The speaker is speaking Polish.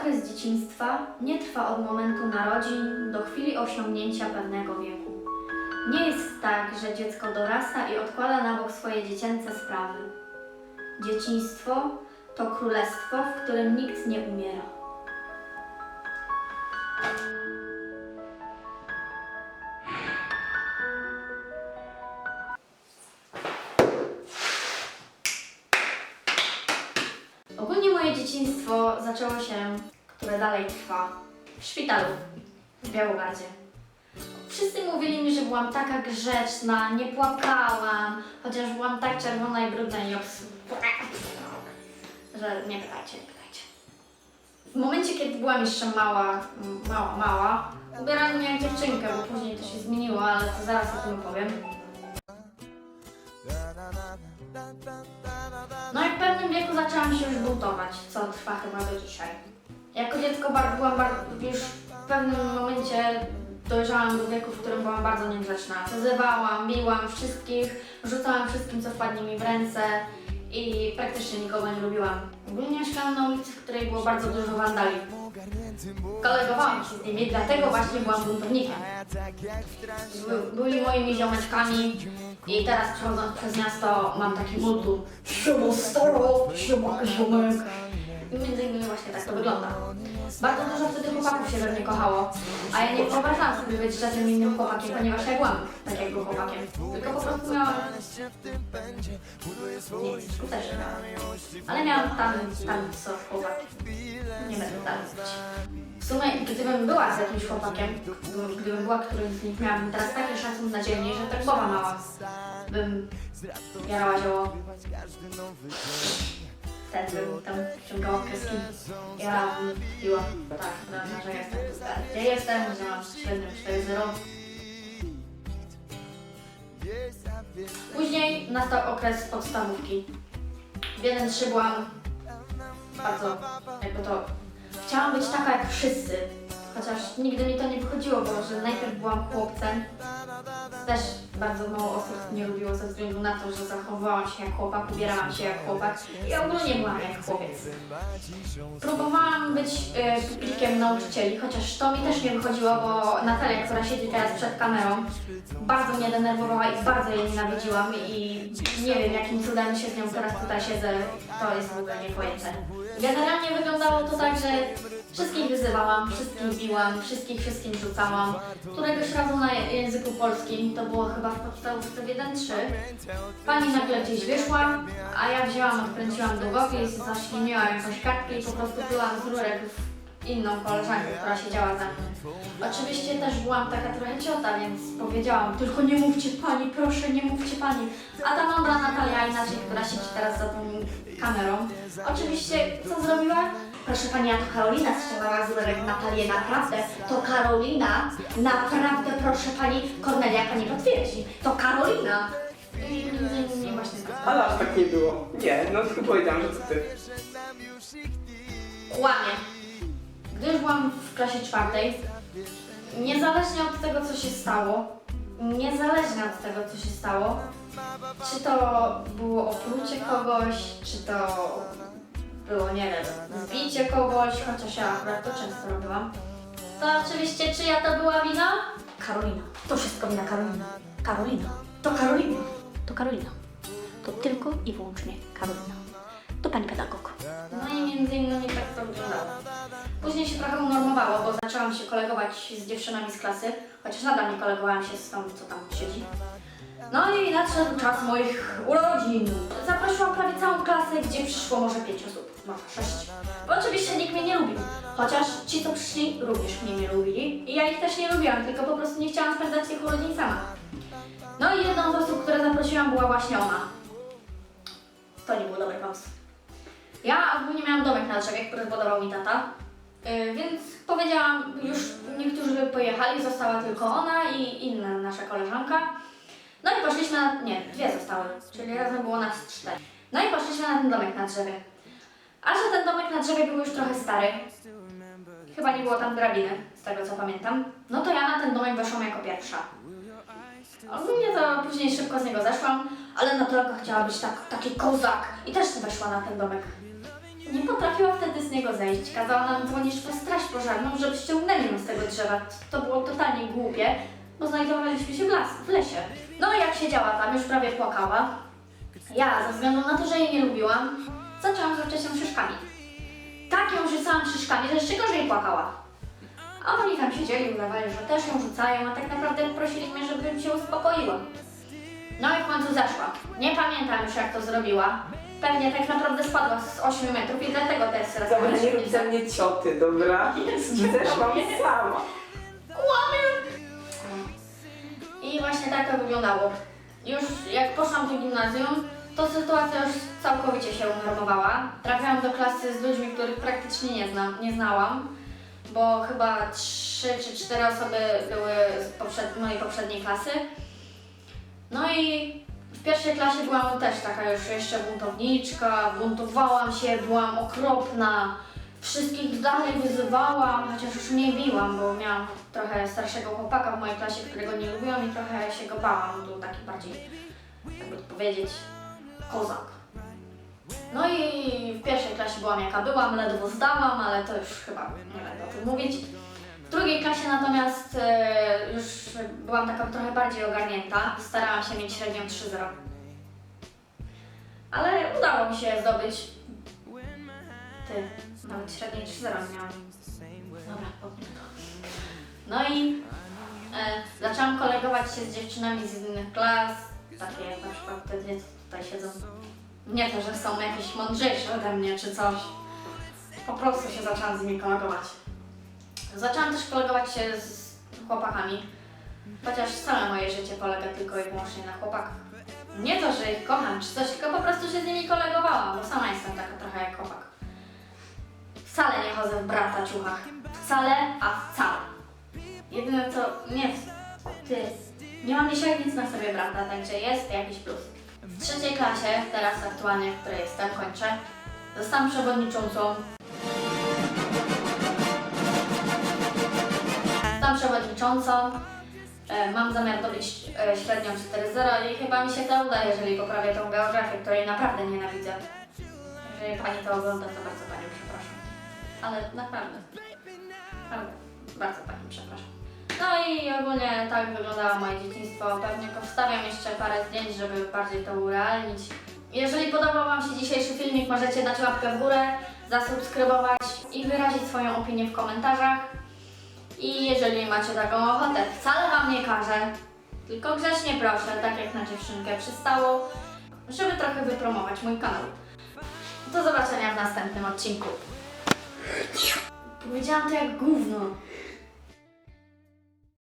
okres dzieciństwa nie trwa od momentu narodzin do chwili osiągnięcia pewnego wieku. Nie jest tak, że dziecko dorasta i odkłada na bok swoje dziecięce sprawy. Dzieciństwo to królestwo, w którym nikt nie umiera. Dzieciństwo zaczęło się, które dalej trwa, w szpitalu w Białogardzie. Wszyscy mówili mi, że byłam taka grzeczna, nie płakałam, chociaż byłam tak czerwona i brudna i obs... że nie pytajcie, nie pytajcie. W momencie, kiedy byłam jeszcze mała, mała, mała, ubierałam mnie jak dziewczynkę, bo później to się zmieniło, ale to zaraz o tym opowiem. No i w pewnym wieku zaczęłam się już buntować, co trwa chyba do dzisiaj. Jako dziecko byłam już w pewnym momencie dojrzałam do wieku, w którym byłam bardzo niegrzeczna. Zezywałam, biłam wszystkich, rzucałam wszystkim, co wpadnie mi w ręce i praktycznie nikogo nie lubiłam. Ogólnie mieszkałam na ulicy, w której było bardzo dużo wandali. Kolegowałam się z nimi, dlatego właśnie byłam buntownikiem. By- Byli moimi ziomeczkami i teraz przechodząc przez miasto mam taki multu. Siema staro, siema ziomek. I między innymi właśnie tak to wygląda. Bardzo dużo wtedy chłopaków się we mnie kochało, a ja nie wyobrażałam sobie być żadnym innym chłopakiem, ponieważ ja byłam tak jak był chłopakiem. Tylko po prostu miałam... Nie, skutecznie miałam. Ale miałam tam, tam co chłopak. Mówić. W sumie, gdybym była z jakimś chłopakiem, gdybym- była którymś z nich, miałabym teraz taki szacun na dzielnie, że tak głowa mała. Bym jarała zioło. Wtedy bym tam wciągała kreski. Jarałabym, piła. Tak, no, że jestem tutaj. Gdzie jestem, że mam średnią 4-0. Później nastał okres podstawówki. W 1-3 byłam bardzo, jakby to, chciałam być taka jak wszyscy, chociaż nigdy mi to nie wychodziło, bo że najpierw byłam chłopcem, też bardzo mało osób mnie lubiło ze względu na to, że zachowywałam się jak chłopak, ubierałam się jak chłopak i ogólnie byłam jak chłopiec. Próbowałam być y, publikiem nauczycieli, chociaż to mi też nie wychodziło, bo Natalia, która siedzi teraz przed kamerą, bardzo mnie denerwowała i bardzo jej nienawidziłam i nie wiem jakim cudem się z nią teraz tutaj siedzę, to jest w ogóle niepojęte. Generalnie wyglądało to tak, że wszystkich wyzywałam, wszystkich biłam, wszystkich wszystkim rzucałam. Któregoś razu na języku polskim, to było chyba w podstawówce w 1-3, pani nagle gdzieś wyszła, a ja wzięłam, odkręciłam długopis, zaśliniłam jakąś kartkę i po prostu byłam z rurek w inną koleżankę, która siedziała za mną. Oczywiście też byłam taka trochę ciota, więc powiedziałam, tylko nie mówcie pani, proszę, nie mówcie pani. A ta mądra Natalia inaczej, która siedzi teraz za tą kamerą, oczywiście co zrobiła? Proszę pani, ja to Karolina strzelała z rurek Natalię, naprawdę, to Karolina, naprawdę, proszę pani, Kornelia, pani potwierdzi, to Karolina. I między innymi właśnie tak. Ale aż tak nie było. Nie, no tylko powiedziałam, że to ty. Kłamie. Gdy już byłam w klasie czwartej, niezależnie od tego, co się stało, niezależnie od tego, co się stało, czy to było oplucie kogoś, czy to było, nie wiem, zbicie kogoś, chociaż ja akurat to często robiłam, to oczywiście czyja to była wina? Karolina. To wszystko wina Karolina. Karolina. To Karolina. To Karolina. To tylko i wyłącznie Karolina. To pani pedagog. No i między innymi tak to wyglądało. Później się trochę unormowało, bo zaczęłam się kolegować z dziewczynami z klasy, chociaż nadal nie kolegowałam się z tą, co tam siedzi. No i nadszedł czas moich urodzin. Zaprosiłam prawie całą klasę, gdzie przyszło może pięć osób, może sześć. Bo oczywiście nikt mnie nie lubił. Chociaż ci, co przyszli, również mnie nie lubili. I ja ich też nie lubiłam, tylko po prostu nie chciałam spędzać tych urodzin sama. No i jedną z osób, które zaprosiłam, była właśnie ona. To nie był dobry pomysł. Ja ogólnie miałam domek na drzewie, który zbudował mi tata. Yy, więc powiedziałam, już niektórzy pojechali, została tylko ona i inna nasza koleżanka. No i poszliśmy na, nie, dwie zostały, czyli razem było nas cztery. No i poszliśmy na ten domek na drzewie. A że ten domek na drzewie był już trochę stary, chyba nie było tam drabiny, z tego co pamiętam, no to ja na ten domek weszłam jako pierwsza. Ogólnie to później szybko z niego zeszłam, ale Natalka chciała być tak, taki kozak i też weszła na ten domek. Nie potrafiła wtedy z niego zejść. Kazała nam dzwonić po straż pożarną, żeby ściągnęli nas z tego drzewa. To było totalnie głupie, bo znajdowaliśmy się w, las, w lesie. No jak siedziała tam, już prawie płakała, ja, ze względu na to, że jej nie lubiłam, zaczęłam rzucać ją szyszkami. Tak ją rzucałam szyszkami, że jeszcze gorzej płakała. A oni tam siedzieli, udawali, że też ją rzucają, a tak naprawdę prosili mnie, żebym się uspokoiła. No i w końcu zeszła. Nie pamiętam już jak to zrobiła. Pewnie tak naprawdę spadła z 8 metrów i dlatego teraz raz Dobra, nie rób ze mnie cioty, dobra? Zeszłam sama. Kłamię! I właśnie tak to wyglądało. Już jak poszłam do gimnazjum, to sytuacja już całkowicie się unormowała. Trafiałam do klasy z ludźmi, których praktycznie nie, znam, nie znałam, bo chyba trzy czy cztery osoby były z poprzed, mojej poprzedniej klasy. No i w pierwszej klasie byłam też taka już jeszcze buntowniczka, buntowałam się, byłam okropna, wszystkich dalej wyzywałam, chociaż już nie biłam, bo miałam trochę starszego chłopaka w mojej klasie, którego nie lubiłam i trochę się go bałam, był taki bardziej, jakby to powiedzieć, kozak. No i w pierwszej klasie byłam jaka byłam, ledwo zdałam, ale to już chyba nie będę o tym mówić. W drugiej klasie natomiast e, już byłam taka trochę bardziej ogarnięta starałam się mieć średnią 3-0. Ale udało mi się zdobyć. Ty, nawet średniej 3-0 miałam. Dobra, potnę to. No i e, zaczęłam kolegować się z dziewczynami z innych klas, takie na przykład te dwie, tutaj siedzą. Nie to, że są jakieś mądrzejsze ode mnie czy coś. Po prostu się zaczęłam z nimi kolegować. Zaczęłam też kolegować się z chłopakami, chociaż całe moje życie polega tylko i wyłącznie na chłopakach. Nie to, że ich kocham czy coś, tylko po prostu się z nimi kolegowałam, bo sama jestem taka trochę jak chłopak. Wcale nie chodzę w brata ciuchach. Wcale, a wcale. Jedyne co... Nie, ty. Nie mam dzisiaj nic na sobie brata, także jest jakiś plus. W trzeciej klasie, teraz aktualnie, w której jestem, kończę, zostałam przewodniczącą Jestem przewodniczącą. E, Mam zamiar dobyć e, średnią 4.0 i chyba mi się to uda, jeżeli poprawię tą geografię, której naprawdę nienawidzę. Jeżeli Pani to ogląda, to bardzo Panią przepraszam. Ale naprawdę. Naprawdę. Bardzo Pani przepraszam. I ogólnie tak wyglądało moje dzieciństwo. Pewnie powstawiam jeszcze parę zdjęć, żeby bardziej to urealnić. Jeżeli podobał Wam się dzisiejszy filmik, możecie dać łapkę w górę, zasubskrybować i wyrazić swoją opinię w komentarzach. I jeżeli macie taką ochotę, wcale Wam nie każę, tylko grzecznie proszę, tak jak na dziewczynkę przystało, żeby trochę wypromować mój kanał. Do zobaczenia w następnym odcinku. Powiedziałam to jak gówno.